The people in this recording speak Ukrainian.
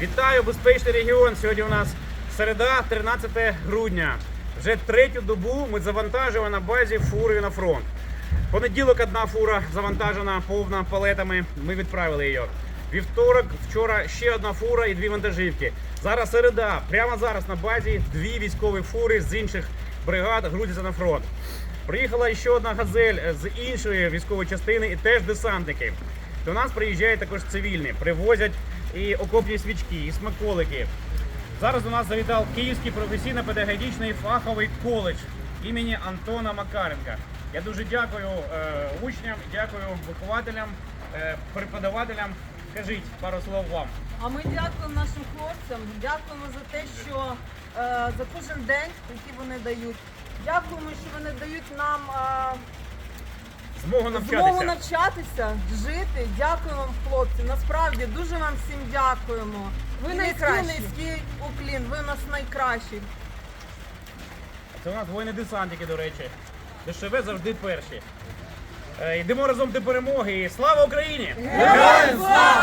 Вітаю, безпечний регіон. Сьогодні у нас середа, 13 грудня. Вже третю добу ми завантажуємо на базі фури на фронт. Понеділок одна фура завантажена повна палетами. Ми відправили її. Вівторок, вчора ще одна фура і дві вантажівки. Зараз середа. Прямо зараз на базі дві військові фури з інших бригад грузяться на фронт. Приїхала ще одна газель з іншої військової частини і теж десантники. До нас приїжджають також цивільні, привозять і окопні свічки, і смаколики. Зараз до нас завітав Київський професійно-педагогічний фаховий коледж імені Антона Макаренка. Я дуже дякую е, учням, дякую вихователям, е, преподавателям. Кажіть пару слов вам. А ми дякуємо нашим хлопцям, дякуємо за те, що е, за кожен день, який вони дають. Дякуємо, що вони дають нам е, Змогу змогу навчатися. навчатися, жити. Дякуємо вам, хлопці. Насправді дуже вам всім дякуємо. Ви І найкращі. низький уклін, ви у нас найкращі. Це у нас воїни-десантики, до речі. ДШВ завжди перші. Е, Йдемо разом до перемоги. Слава Україні! Героям слава!